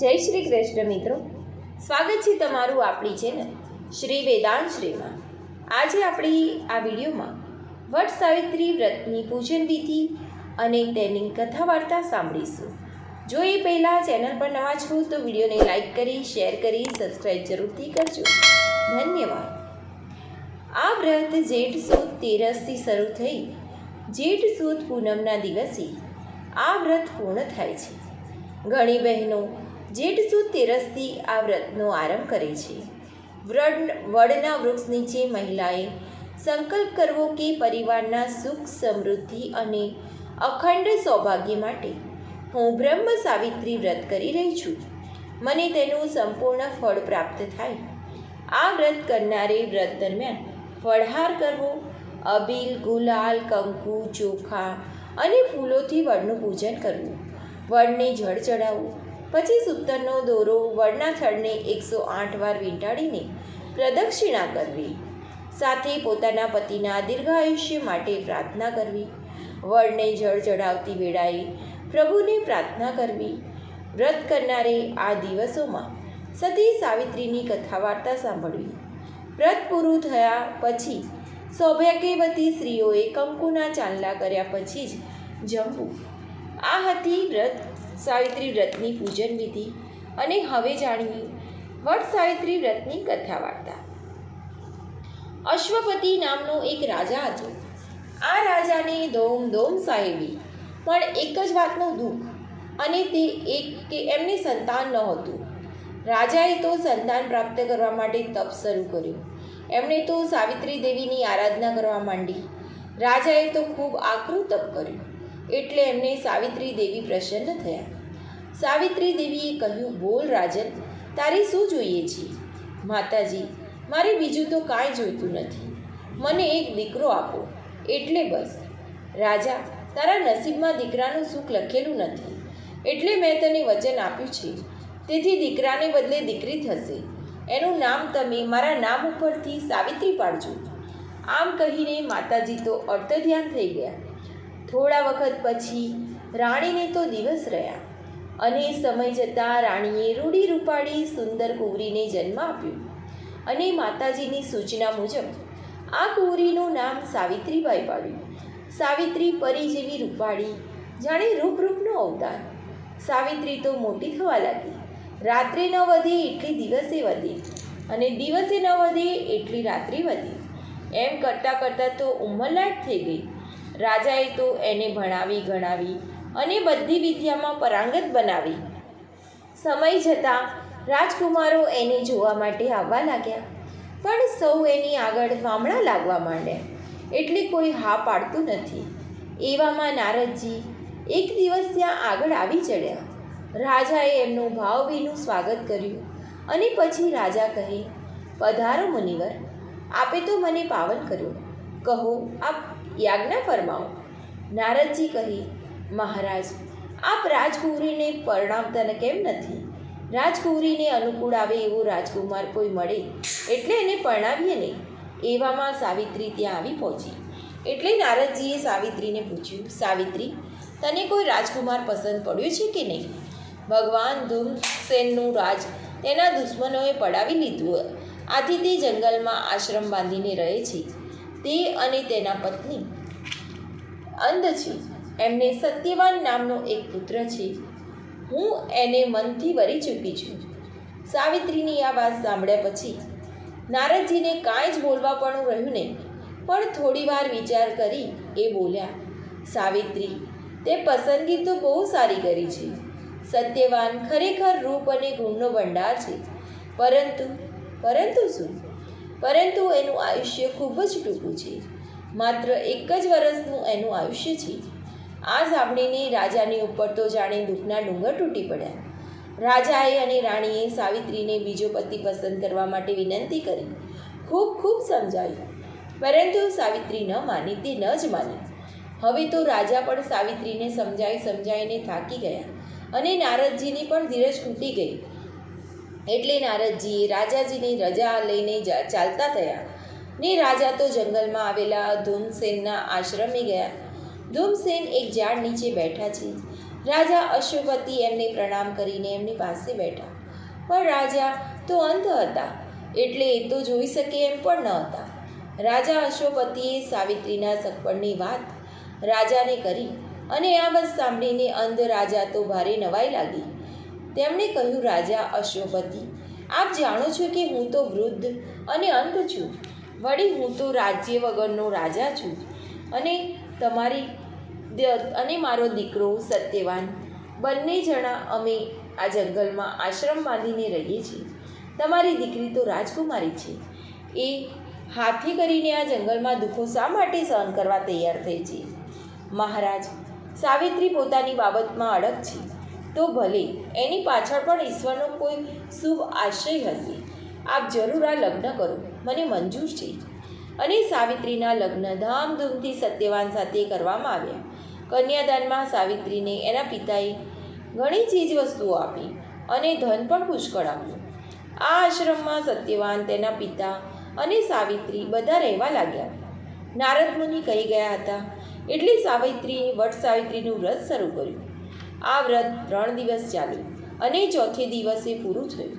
જય શ્રી કૃષ્ણ મિત્રો. સ્વાગત છે તમારું આપણી ચેનલ શ્રી વેદાંત શ્રીમાં. આજે આપણી આ વિડીયોમાં વટ સાવિત્રી વ્રતની પૂજન વિધિ અને તેની કથા વાર્તા સાંભળીશું. જો એ પહેલાં ચેનલ પર નવા છો તો વિડીયોને લાઈક કરી, શેર કરી સબસ્ક્રાઈબ જરૂરથી કરજો. ધન્યવાદ. આ વ્રત જેઠ સુદ તેરસથી શરૂ થઈ જેઠ સુદ પૂનમના દિવસે આ વ્રત પૂર્ણ થાય છે. ઘણી બહેનો જેઠ સુદ તેરસથી આ વ્રતનો આરંભ કરે છે. વ્રડ વડના વૃક્ષ નીચે મહિલાએ સંકલ્પ કરવો કે પરિવારના સુખ, સમૃદ્ધિ અને અખંડ સૌભાગ્ય માટે હું બ્રહ્મ સાવિત્રી વ્રત કરી રહી છું. મને તેનું સંપૂર્ણ ફળ પ્રાપ્ત થાય. આ વ્રત કરનારે વ્રત દરમિયાન ફળહાર કરવો, અબીલ, ગુલાલ, કંકુ, ચોખા અને ફૂલોથી વડનું પૂજન કરવું, વડને જળ ચડાવવું પછી સૂતરનો દોરો વડના થડને એકસો આઠ વાર વીંટાળીને પ્રદક્ષિણા કરવી. સાથે પોતાના પતિના દીર્ઘાયુષ્ય માટે પ્રાર્થના કરવી. વડને જળ ચડાવતી વેળાએ પ્રભુને પ્રાર્થના કરવી. વ્રત કરનારે આ દિવસોમાં સતી સાવિત્રીની કથા વાર્તા સાંભળવી. વ્રત પૂરું થયા પછી સૌભાગ્યવતી સ્ત્રીઓએ કંકુના ચાંદલા કર્યા પછી જ જમવું. આ હતી વ્રત સાવિત્રી વ્રતની પૂજન વિધિ અને હવે જાણીએ વટ સાવિત્રી વ્રતની કથા વાર્તા અશ્વપતિ નામનો એક રાજા હતો. આ રાજાને દોમ દોમ સાહેબી, પણ એક જ વાતનું દુઃખ અને તે એક કે એમને સંતાન નહોતું રાજાએ તો સંતાન પ્રાપ્ત કરવા માટે તપ શરૂ કર્યું. એમણે તો સાવિત્રી દેવીની આરાધના કરવા માંડી. રાજાએ તો ખૂબ આકરું તપ કર્યું. એટલે એમને સાવિત્રી દેવી પ્રસન્ન થયા. સાવિત્રી દેવીએ કહ્યું, બોલ રાજન, તારે શું જોઈએ છે? માતાજી, મારે બીજું તો કાંઈ જોઈતું નથી. મને એક દીકરો આપો. એટલે બસ. રાજા, તારા નસીબમાં દીકરાનું સુખ લખેલું નથી. એટલે મેં તને વચન આપ્યું છે. તેથી દીકરાને બદલે દીકરી થશે. એનું નામ તમે મારા નામ ઉપરથી સાવિત્રી પાડજો. આમ કહીને માતાજી તો અર્ધધ્યાન થઈ ગયા. થોડા વખત પછી રાણીને તો દિવસ રહ્યા. અને સમય જતાં રાણીએ રૂડી રૂપાળી સુંદર કુંવરીને જન્મ આપ્યો. અને માતાજીની સૂચના મુજબ આ કુંવરીનું નામ સાવિત્રીબાઈ પાડ્યું. સાવિત્રી પરી જેવી રૂપાળી, જાણે રૂપરૂપનો અવતાર. સાવિત્રી તો મોટી થવા લાગી. રાત્રે ન વધે એટલી દિવસે વધે. અને દિવસે ન વધે એટલી રાત્રિ વધી. એમ કરતાં કરતાં તો ઉંમરલાયક થઈ ગઈ. રાજાએ તો એને ભણાવી, ગણાવી અને બધી વિદ્યામાં પરાંગત બનાવી. સમય જતાં રાજકુમારો એને જોવા માટે આવવા લાગ્યા. પણ સૌ એની આગળ વામણા લાગવા માંડ્યા. એટલે કોઈ હા પાડતું નથી. એવામાં નારદજી એક દિવસ ત્યાં આગળ આવી ચડ્યા. રાજાએ એમનું ભાવભીનું સ્વાગત કર્યું અને પછી રાજા કહે, પધારો મુનિવર, આપે તો મને પાવન કર્યો. કહો, આપ યાજ્ઞા ફરમાવો. નારદજી કહી, મહારાજ, આપ રાજકુંવરીને પરણાવતા કેમ નથી? રાજકુંવરીને અનુકૂળ આવે એવો રાજકુમાર કોઈ મળે, એટલે એને પરણાવીએ ને. એવામાં સાવિત્રી ત્યાં આવી પહોંચી. એટલે નારદજીએ સાવિત્રીને પૂછ્યું, સાવિત્રી, તને કોઈ રાજકુમાર પસંદ પડ્યો છે કે નહીં? ભગવાન ધૂમસેનનું રાજ તેના દુશ્મનોએ પડાવી લીધું. આથી તે જંગલમાં આશ્રમ બાંધીને રહે છે. તે અને તેના પત્ની. અંધ છે એમને સત્યવાન નામનો એક પુત્ર છે. હું એને મનથી વરી ચૂકી છું. સાવિત્રીની આ વાત સાંભળ્યા પછી નારદજીને કાંઈ જ બોલવા પણ રહ્યું નહીં, પણ થોડીવાર વિચાર કરી એ બોલ્યા, સાવિત્રી, તે પસંદગી તો બહુ સારી કરી છે. સત્યવાન ખરેખર રૂપ અને ગુણનો ભંડાર છે. પરંતુ પરંતુ શું? પરંતુ એનું આયુષ્ય ખૂબ જ ટૂંકું છે. માત્ર એક જ વર્ષનું એનું આયુષ્ય છે. આ સાંભળીને રાજાની ઉપર તો જાણે દુઃખના ડુંગર તૂટી પડ્યા. રાજાએ અને રાણીએ સાવિત્રીને બીજો પતિ પસંદ કરવા માટે વિનંતી કરી. ખૂબ ખૂબ સમજાવ્યું પરંતુ સાવિત્રી ન માની, તે ન જ માની. હવે તો રાજા પણ સાવિત્રીને સમજાઈ સમજાઈને થાકી ગયા અને નારદજીની પણ ધીરજ તૂટી ગઈ. એટલે નારદજીએ રાજાજીની રજા લઈને ચાલતા થયા. ને રાજા તો જંગલમાં આવેલા ધૂમસેનના આશ્રમે ગયા. ધૂમસેન એક ઝાડ નીચે બેઠા છે. રાજા અશ્વપતિ એમને પ્રણામ કરીને એમની પાસે બેઠા. પણ રાજા તો અંધ હતા. એટલે એ તો જોઈ શકે એમ પણ ન હતા. રાજા અશ્વપતિએ સાવિત્રીના સગપણની વાત રાજાને કરી અને આ વાત સાંભળીને અંધ રાજા તો ભારે નવાઈ લાગી. તેમણે કહ્યું, રાજા અશ્વપતિ, આપ જાણો છો કે હું તો વૃદ્ધ અને અંધ છું. વળી હું તો રાજ્ય વગરનો રાજા છું અને તમારી અને મારો દીકરો સત્યવાન. બંને જણા અમે આ જંગલમાં આશ્રમ બાંધીને રહીએ છીએ. તમારી દીકરી તો રાજકુમારી છે. એ હાથી કરીને આ જંગલમાં દુઃખો શા માટે સહન કરવા તૈયાર થઈ છે? મહારાજ, સાવિત્રી પોતાની બાબતમાં અડગ છે. તો ભલે, એની પાછળ પણ ઈશ્વરનો કોઈ શુભ આશય હશે. આપ જરૂર આ લગ્ન કરો. મને મંજૂર છે. અને સાવિત્રીના લગ્ન ધામધૂમથી સત્યવાન સાથે કરવામાં આવ્યા. કન્યાદાનમાં સાવિત્રીને એના પિતાએ ઘણી ચીજવસ્તુઓ આપી અને ધન પણ પુષ્કળ આપ્યું. આ આશ્રમમાં સત્યવાન તેના પિતા અને સાવિત્રી બધા રહેવા લાગ્યા. નારદ મુનિ કહી ગયા હતા, એટલે સાવિત્રીએ વટ સાવિત્રીનું વ્રત શરૂ કર્યું. આ વ્રત ત્રણ દિવસ ચાલ્યું અને ચોથે દિવસે પૂરું થયું.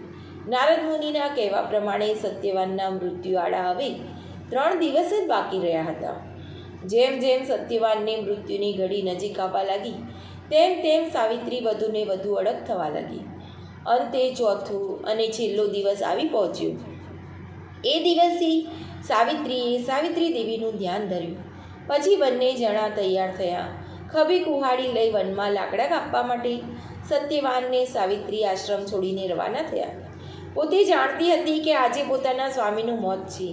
નારદ મુનિના કહેવા પ્રમાણે સત્યવાનના મૃત્યુવાળા હવે ત્રણ દિવસ જ બાકી રહ્યા હતા. જેમ જેમ સત્યવાનને મૃત્યુની ઘડી નજીક આવવા લાગી, તેમ તેમ સાવિત્રી વધુને વધુ અડગ થવા લાગી. અંતે ચોથો અને છેલ્લો દિવસ આવી પહોંચ્યો. એ દિવસથી સાવિત્રીએ સાવિત્રી દેવીનું ધ્યાન ધર્યું. પછી બંને જણા તૈયાર થયા. ખભી કુહાડી લઈ વનમાં લાકડા કાપવા માટે સત્યવાનને સાવિત્રી આશ્રમ છોડીને રવાના થયા. પોતે જાણતી હતી કે આજે પોતાના સ્વામીનું મોત છે,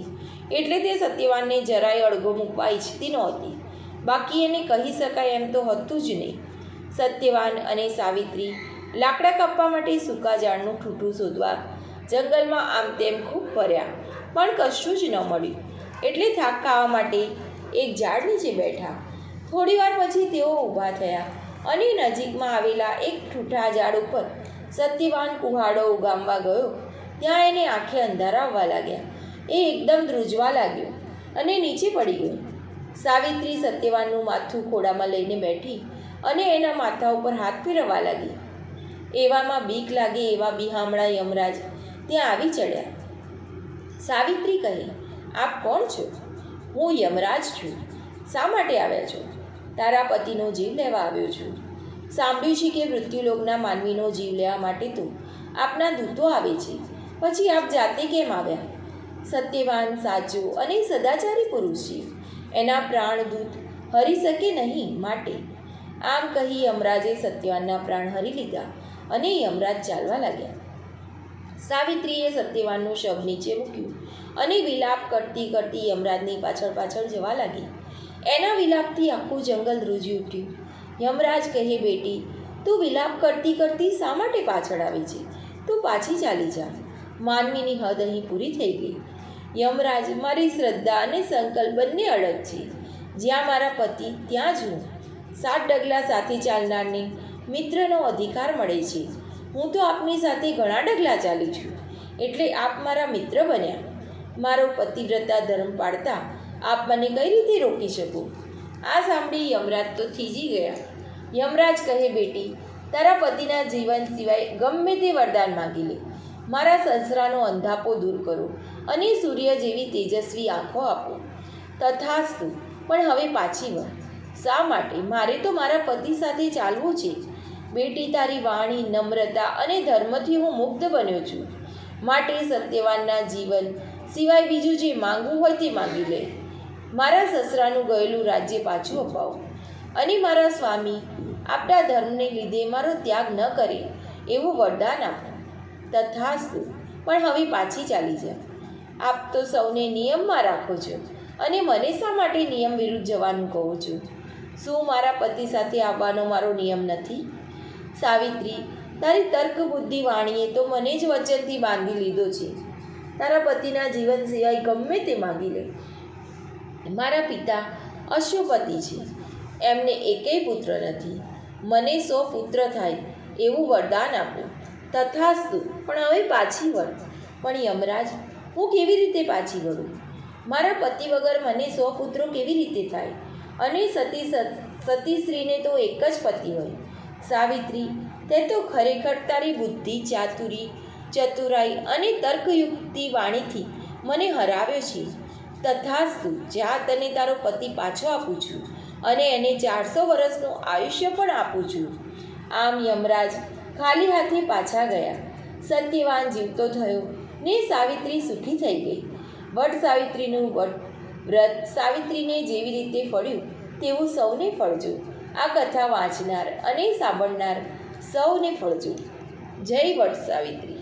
એટલે તે સત્યવાનને જરાય અડગો મૂકવા ઈચ્છતી નહોતી. બાકી એને કહી શકાય એમ તો હતું જ નહીં. સત્યવાન અને સાવિત્રી લાકડા કાપવા માટે સૂકા ઝાડનું ઠૂઠું શોધવા જંગલમાં આમ તેમ ખૂબ ફર્યા, પણ કશું જ ન મળ્યું. એટલે થાક ખાવા માટે એક ઝાડ નીચે બેઠા. થોડીવાર પછી તેઓ ઊભા થયા. અને નજીકમાં આવેલા એક ઠૂઠા ઝાડ ઉપર સત્યવાન કુહાડો ઉગામવા ગયો. ત્યાં એને આંખે અંધારા આવવા લાગ્યા. એ એકદમ ધ્રુજવા લાગ્યો અને નીચે પડી ગયો. સાવિત્રી સત્યવાનનું માથું ખોડામાં લઈને બેઠી અને એના માથા ઉપર હાથ ફેરવવા લાગી. એવામાં બીક લાગે એવા બિહામણા યમરાજ ત્યાં આવી ચડ્યા. સાવિત્રી કહે, આપ કોણ છો? હું યમરાજ છું. શા માટે આવ્યા છો? તારા પતિનો જીવ લેવા આવ્યો છું. સાંભળ્યું છે કે મૃત્યુલોકના માનવીનો જીવ લેવા માટે તો આપના દૂતો આવે છે. પછી આપ જાતે કેમ આવ્યા? સત્યવાન, સાચો અને સદાચારી પુરુષ છે. એના પ્રાણદૂત હરી શકે નહીં માટે. આમ કહી યમરાજે સત્યવાનના પ્રાણ હરી લીધા અને યમરાજ ચાલવા લાગ્યા. સાવિત્રીએ સત્યવાનનું શવ નીચે મૂક્યું અને વિલાપ કરતી કરતી યમરાજની પાછળ પાછળ જવા લાગી. એના વિલાપથી આખું જંગલ રૂજી ઉઠ્યું. યમરાજ કહે, બેટી, તું વિલાપ કરતી કરતી શા માટે પાછળ આવે છે? તું પાછી ચાલી જા. માનવીની હદ અહીં પૂરી થઈ ગઈ. યમરાજ, મારી શ્રદ્ધા અને સંકલ્પ બંને અડગ છે. જ્યાં મારા પતિ, ત્યાં જ હું. સાત ડગલા સાથે ચાલનારને મિત્રનો અધિકાર મળે છે. હું તો આપની સાથે ઘણા ડગલા ચાલી છું. એટલે આપ મારા મિત્ર બન્યા. મારો પતિવ્રતા ધર્મ પાળતા આપ મને કઈ રીતે રોકી શકો? આ સાંભળી યમરાજ તો થીજી ગયા. યમરાજ કહે, બેટી, તારા પતિના જીવન સિવાય ગમે તે વરદાન માગી લે. મારા સંસરાનો અંધાપો દૂર કરો અને સૂર્ય જેવી તેજસ્વી આંખો આપો. તથાસ્તુ, પણ હવે પાછી વળ. શા માટે? મારે તો મારા પતિ સાથે ચાલવું છે બેટી, તારી વાણી, નમ્રતા અને ધર્મથી હું મુગ્ધ બન્યો છું. માટે સત્યવાનના જીવન સિવાય બીજું જે માંગવું હોય તે માંગી લે. મારા સસરાનું ગયેલું રાજ્ય પાછું અપાવો. અને મારા સ્વામી આપણા ધર્મને લીધે મારો ત્યાગ ન કરે, એવું વરદાન આપો. તથાસ્તુ, પણ હવે પાછી ચાલી જા. આપ તો સૌને નિયમમાં રાખો છો અને મને શા માટે નિયમ વિરુદ્ધ જવાનું કહો છો? શું મારા પતિ સાથે આવવાનો મારો નિયમ નથી? સાવિત્રી, તારી તર્ક બુદ્ધિ વાણીએ તો મને જ વચનથી બાંધી લીધો છે. તારા પતિના જીવન સિવાય ગમે તે માગી લે. મારા પિતા અશ્વપતિ છે. એમને એકેય પુત્ર નથી. મને સો પુત્ર થાય એવું વરદાન આપો. તથાસ્તુ, પણ હવે પાછી વળ. પણ યમરાજ, હું કેવી રીતે પાછી વળું? મારા પતિ વગર મને સો પુત્રો કેવી રીતે થાય? અને સતી સતીશ્રીને તો એક જ પતિ હોય. સાવિત્રી, તે તો ખરેખર તારી બુદ્ધિ, ચાતુરી, ચતુરાઈ અને તર્કયુક્તિ વાણીથી મને હરાવ્યો છે તથાસ્તુ જા તને તારો પતિ પાછો આપું છું અને એને ચારસો વર્ષનું આયુષ્ય પણ આપું છું. આમ યમરાજ ખાલી હાથે પાછા ગયા. સત્યવાન જીવતો થયો. ને સાવિત્રી સુખી થઈ ગઈ. વટ સાવિત્રીનું વટ વ્રત સાવિત્રીને જેવી રીતે ફળ્યું, તેવું સૌને ફળજો. આ કથા વાંચનાર અને સાંભળનાર સૌને ફળજો. જય વટ સાવિત્રી.